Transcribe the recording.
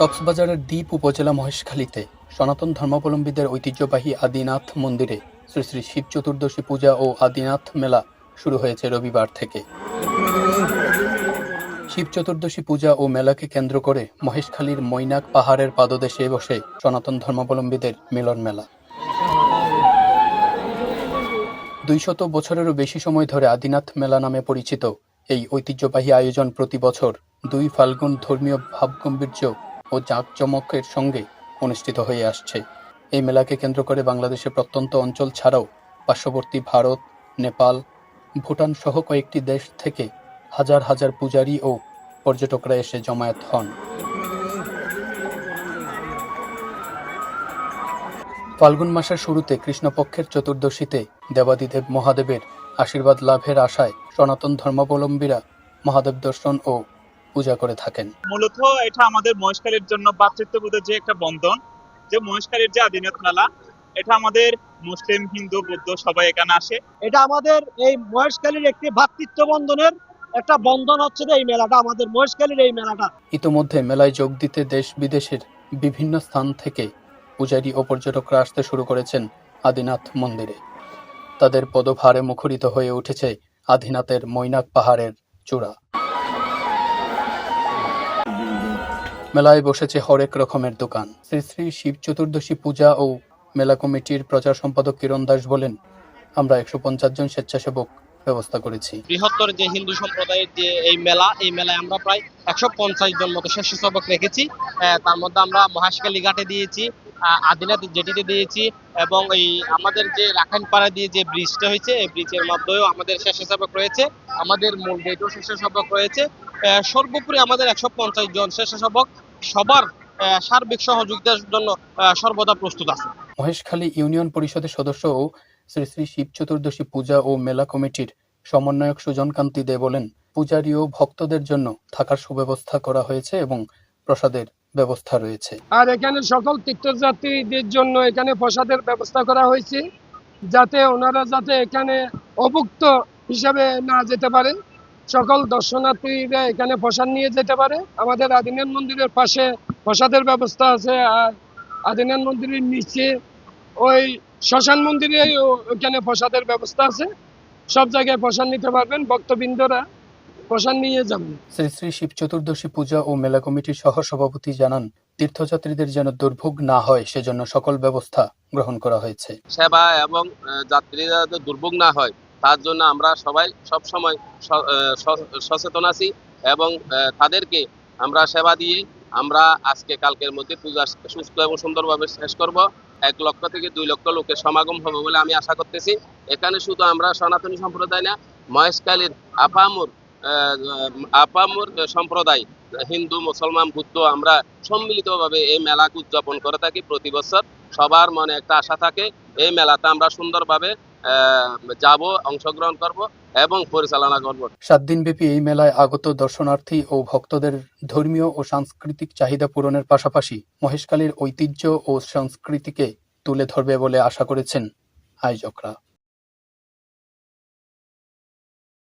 কক্সবাজারের দ্বীপ উপজেলা মহেশখালীতে সনাতন ধর্মাবলম্বীদের ঐতিহ্যবাহী আদিনাথ মন্দিরে শ্রী শ্রী শিব চতুর্দশী পূজা ও আদিনাথ মেলা শুরু হয়েছে রবিবার থেকে। শিব চতুর্দশী পূজা ও মেলাকে কেন্দ্র করে মহেশখালীর মৈনাক পাহাড়ের পাদদেশে বসে সনাতন ধর্মাবলম্বীদের মিলন মেলা। দুইশত বছরেরও বেশি সময় ধরে আদিনাথ মেলা নামে পরিচিত এই ঐতিহ্যবাহী আয়োজন প্রতি বছর দুই ফাল্গুন ধর্মীয় ভাবগম্ভীর্য ও জাঁকজমকের সঙ্গে অনুষ্ঠিত হয়ে আসছে। এই মেলাকে কেন্দ্র করে বাংলাদেশের প্রত্যন্ত অঞ্চল ছাড়াও পার্শ্ববর্তী ভারত, নেপাল, ভুটান সহ কয়েকটি দেশ থেকে হাজার হাজার পূজারী ও পর্যটকরা এসে জমায়েত হন। ফাল্গুন মাসের শুরুতে কৃষ্ণপক্ষের চতুর্দশীতে দেবাদিদেব মহাদেবের আশীর্বাদ লাভের আশায় সনাতন ধর্মাবলম্বীরা মহাদেব দর্শন ও পূজা করে থাকেন। মূলত এটা আমাদের মহেশখালীর জন্য ভ্রাতৃত্ববোধের যে একটা বন্ধন যে মহেশখালীর যে আদিনত মেলা এটা আমাদের মুসলিম হিন্দু বৌদ্ধ সবাই এখানে আসে। এটা আমাদের এই মহেশখালীর একটি ভ্রাতৃত্ব বন্ধনের একটা বন্ধন হচ্ছে এই মেলাটা আমাদের মহেশখালীর এই মেলাটা। ইতোমধ্যে মেলায় যোগ দিতে দেশ বিদেশের বিভিন্ন স্থান থেকে পূজারী ও পর্যটকরা আসতে শুরু করেছেন আদিনাথ মন্দিরে। তাদের পদভারে মুখরিত হয়ে উঠেছে আদিনাথের মৈনাক পাহাড়ের চূড়া। মেলায় বসেছে হরেক রকমের দোকান। শ্রী শ্রী শিব চতুর্দশী পূজা ও মেলা কমিটির প্রচার সম্পাদক কিরণ দাস বলেন, আমরা একশো পঞ্চাশ জন স্বেচ্ছাসেবক ব্যবস্থা করেছি। বৃহত্তর যে হিন্দু সম্প্রদায়ের যে এই মেলা, এই মেলায় আমরা প্রায় একশো পঞ্চাশ জন মতো স্বেচ্ছাসেবক রেখেছি। তার মধ্যে আমরা মহাশকালী ঘাটে দিয়েছি আদিনাথ জেটিতে দিয়েছি এবং এই আমাদের যে রাখাইনপাড়া দিয়ে যে ব্রিজটা হয়েছে, এই ব্রিজের মধ্যেও আমাদের স্বেচ্ছাসেবক রয়েছে, আমাদের মূল গেটেও স্বেচ্ছাসেবক রয়েছে। সর্বোপরি আমাদের একশো পঞ্চাশ জন স্বেচ্ছাসেবক সবার সার্বিক সহযোগিতার জন্য সর্বদা প্রস্তুত আছে। মহেশখালী ইউনিয়ন পরিষদের সদস্য ও শ্রী শ্রী শিব চতুর্দশী পূজা ও মেলা কমিটির সমন্বয়ক সুজন কান্তি দে বলেন, পূজারী ও ভক্তদের জন্য থাকার সুব্যবস্থা করা হয়েছে এবং প্রসাদের ব্যবস্থা রয়েছে। আর এখানে সকল তীর্থযাত্রীদের জন্য এখানে প্রসাদের ব্যবস্থা করা হয়েছে, যাতে ওনারা যাতে এখানে অভুক্ত হিসাবে না যেতে পারে। সকল দর্শনার্থীরা এখানে প্রসাদ নিয়ে যেতে পারে। আমাদের আদিনাথ মন্দিরের পাশে প্রসাদের ব্যবস্থা আছে, আর আদিনাথ মন্দিরের নিচে ওই শ্মশান মন্দিরে ওখানে প্রসাদের ব্যবস্থা আছে। সব জায়গায় প্রসাদ নিতে পারবেন ভক্তবৃন্দরা। প্রসাদ নিয়ে যাবেন শ্রী শ্রী শিব চতুর্দশী পূজা ও মেলা কমিটির সহ সভাপতি জানান তীর্থযাত্রীদের যেন দুর্ভোগ না হয় সেজন্য সকল ব্যবস্থা গ্রহণ করা হয়েছে। সেবা এবং যাত্রীরা যাতে দুর্ভোগ না হয় তার জন্য আমরা সবাই সব সময় সচেতন আছি এবং তাদেরকে আমরা সেবা দিয়ে আমরা আজকে কালকের মধ্যে পূজা সুস্থ এবং সুন্দরভাবে শেষ করব। এক লক্ষ থেকে দুই লক্ষ লোকের সমাগম হবে বলে আমি আশা করতেছি। এখানে শুধু আমরা সনাতনী সম্প্রদায় না মহেশকালীর আপামুর আপামুর সম্প্রদায়, হিন্দু, মুসলমান, বুদ্ধ, আমরা সম্মিলিতভাবে এই মেলাকে উদযাপন করে থাকি প্রতি বছর। সবার মনে একটা আশা থাকে, এই মেলাতে আমরা সুন্দরভাবে যাব, অংশগ্রহণ করব এবং পরিচালনা করব। সাত দিনব্যাপী এই মেলায় আগত দর্শনার্থী ও ভক্তদের ধর্মীয় ও সাংস্কৃতিক চাহিদা পূরণের পাশাপাশি মহেশখালীর ঐতিহ্য ও সংস্কৃতিকে তুলে ধরবে বলে আশা করেছেন আয়োজকরা।